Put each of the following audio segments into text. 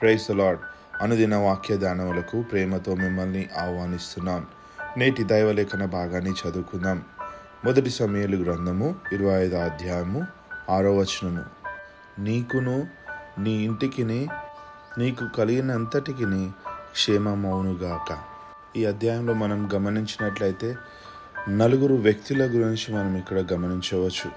Price lord అనుదిన వాక్య దానములకు ప్రేమతో మిమ్మల్ని ఆహ్వానిస్తున్నాం. నేటి దైవలేఖన భాగాన్ని చదువుకుందాం. మొదటి సమయలు గ్రంథము ఇరవై ఐదు అధ్యాయము ఆరో వచనము. నీకును నీ ఇంటికిని నీకు కలిగినంతటికి క్షేమమవునుగాక. ఈ అధ్యాయంలో మనం గమనించినట్లయితే నలుగురు వ్యక్తుల గురించి మనం ఇక్కడ గమనించవచ్చు.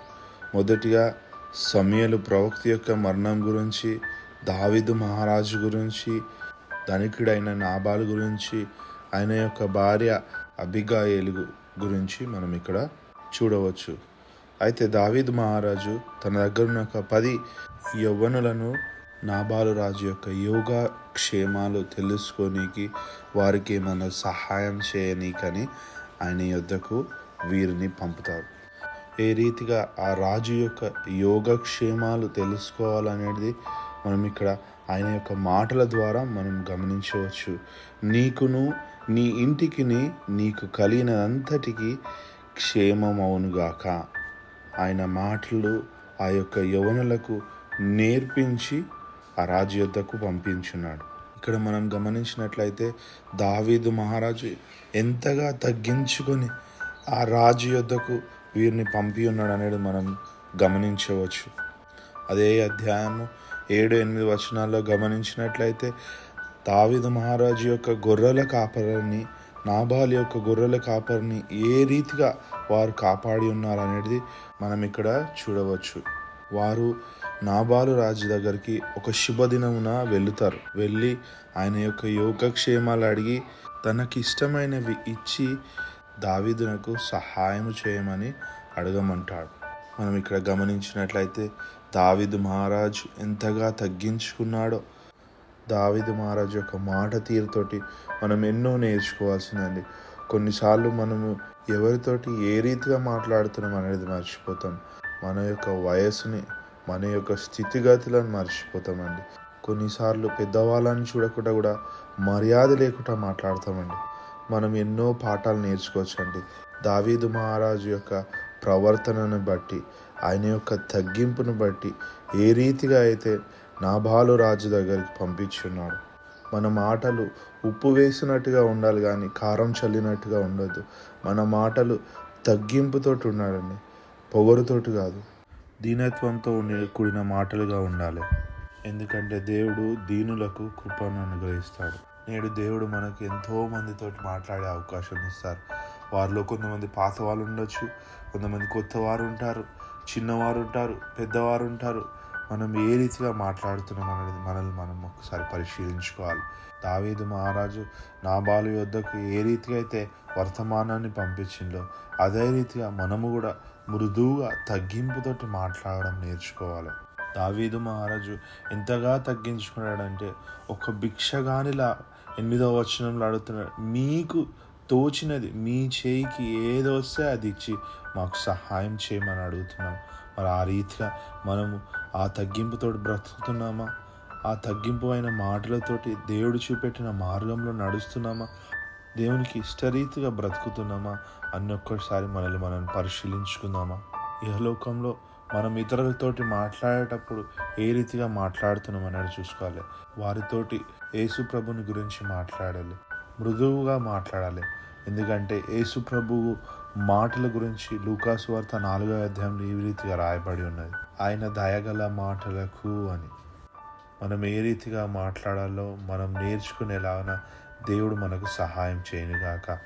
మొదటిగా సమయలు ప్రవక్త యొక్క మరణం గురించి దావిదు మహారాజు గురించి ధనికుడైన నాబాలు గురించి ఆయన యొక్క భార్య అబిగాయేలు గురించి మనం ఇక్కడ చూడవచ్చు. అయితే దావిద్ మహారాజు తన దగ్గర ఉన్న ఒక పది యవ్వనులను నాబాలు రాజు యొక్క యోగ క్షేమాలు తెలుసుకోనికి వారికి ఏమైనా సహాయం చేయనీకని ఆయన యొద్దకు వీరిని పంపుతారు. ఏ రీతిగా ఆ రాజు యొక్క యోగక్షేమాలు తెలుసుకోవాలనేది మనం ఇక్కడ ఆయన యొక్క మాటల ద్వారా మనం గమనించవచ్చు. నీకును నీ ఇంటికిని నీకు కలిగినంతటికి క్షేమమవునుగాక ఆయన మాటలు ఆ యొక్క యవనులకు నేర్పించి ఆ రాజు యొద్దకు పంపించున్నాడు. ఇక్కడ మనం గమనించినట్లయితే దావీదు మహారాజు ఎంతగా తగ్గించుకొని ఆ రాజు యొద్దకు వీరిని పంపి ఉన్నాడు అనేది మనం గమనించవచ్చు. అదే అధ్యాయము ఏడు ఎనిమిది వచనాల్లో గమనించినట్లయితే దావీదు మహారాజు యొక్క గొర్రెల కాపరిని నాబాల్ యొక్క గొర్రెల కాపరిని ఏ రీతిగా వారు కాపాడి ఉన్నారు అనేది మనం ఇక్కడ చూడవచ్చు. వారు నాబాలు రాజు దగ్గరికి ఒక శుభదినమున వెళుతారు. వెళ్ళి ఆయన యొక్క యోగక్షేమాలు అడిగి తనకి ఇష్టమైనవి ఇచ్చి దావిదునకు సహాయం చేయమని అడగమంటాడు. మనం ఇక్కడ గమనించినట్లయితే దావిదు మహారాజు ఎంతగా తగ్గించుకున్నాడో. దావిదు మహారాజు యొక్క మాట తీరుతోటి మనం ఎన్నో నేర్చుకోవాల్సిందండి. కొన్నిసార్లు మనము ఎవరితోటి ఏ రీతిగా మాట్లాడుతున్నాం అనేది మర్చిపోతాం. మన యొక్క వయస్సుని మన యొక్క స్థితిగతులను మర్చిపోతామండి. కొన్నిసార్లు పెద్దవాళ్ళని చూడకుండా కూడా మర్యాద లేకుండా మాట్లాడతామండి. మనం ఎన్నో పాఠాలు నేర్చుకోవచ్చండి. దావీదు మహారాజు యొక్క ప్రవర్తనను బట్టి ఆయన యొక్క తగ్గింపును బట్టి ఏ రీతిగా అయితే నాభాలు రాజు దగ్గరికి పంపించున్నాడు మన మాటలు ఉప్పు వేసినట్టుగా ఉండాలి కానీ కారం చల్లినట్టుగా ఉండొద్దు. మన మాటలు తగ్గింపుతోటి ఉండాలండి పొగరుతోటి కాదు. దీనత్వంతో ఉండే- కూడిన మాటలుగా ఉండాలి. ఎందుకంటే దేవుడు దీనులకు కృపను అనుగ్రహిస్తాడు. నేడు దేవుడు మనకు ఎంతో మందితోటి మాట్లాడే అవకాశం ఇస్తారు. వారిలో కొంతమంది పాత వాళ్ళు ఉండొచ్చు కొంతమంది కొత్త వారు ఉంటారు చిన్నవారు ఉంటారు పెద్దవారు ఉంటారు. మనం ఏ రీతిగా మాట్లాడుతున్నాం అనేది మనల్ని మనం ఒకసారి పరిశీలించుకోవాలి. దావీదు మహారాజు నాబాలు యొద్దకు ఏ రీతిగా అయితే వర్తమానాన్ని పంపించిందో అదే రీతిగా మనము కూడా మృదువుగా తగ్గింపుతోటి మాట్లాడడం నేర్చుకోవాలి. దావీదు మహారాజు ఎంతగా తగ్గించుకున్నాడంటే ఒక భిక్షగానిలా ఎనిమిదవ వచనంలో అడుగుతున్నాడు మీకు తోచినది. మీ చేయికి ఏదో వస్తే అది ఇచ్చి మాకు సహాయం చేయమని అడుగుతున్నాం. మరి ఆ రీతిగా మనము ఆ తగ్గింపుతో బ్రతుకుతున్నామా? ఆ తగ్గింపు అయిన మాటలతోటి దేవుడు చూపెట్టిన మార్గంలో నడుస్తున్నామా? దేవునికి ఇష్టరీతిగా బ్రతుకుతున్నామా? అన్ని ఒక్కసారి మనల్ని మనం పరిశీలించుకుందామా? ఇహలోకంలో మనం ఇతరులతోటి మాట్లాడేటప్పుడు ఏ రీతిగా మాట్లాడుతున్నాం అనేది చూసుకోవాలి. వారితోటి యేసు ప్రభుని గురించి మాట్లాడాలి. మృదువుగా మాట్లాడాలి. ఎందుకంటే యేసు ప్రభువు మాటల గురించి లూకాసు వార్త నాలుగో అధ్యాయంలో ఈ రీతిగా రాయబడి ఉన్నది. ఆయన దయగల మాటలకు అని. మనం ఏ రీతిగా మాట్లాడాలో మనం నేర్చుకునేలాగా దేవుడు మనకు సహాయం చేయనుగాక.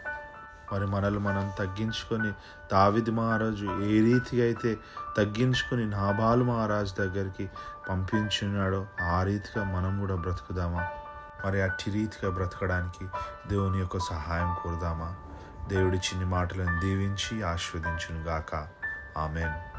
మరి మనల్ని మనం తగ్గించుకొని దావిది మహారాజు ఏ రీతిగా అయితే తగ్గించుకొని నాబాలు మహారాజు దగ్గరికి పంపించున్నాడో ఆ రీతిగా మనం కూడా బ్రతుకుదామా? మరి అట్టి రీతిగా బ్రతకడానికి దేవుని యొక్క సహాయం కోరుదామా? దేవుడి చిన్ని మాటలను దీవించి ఆస్వాదించునుగాక ఆమెన్.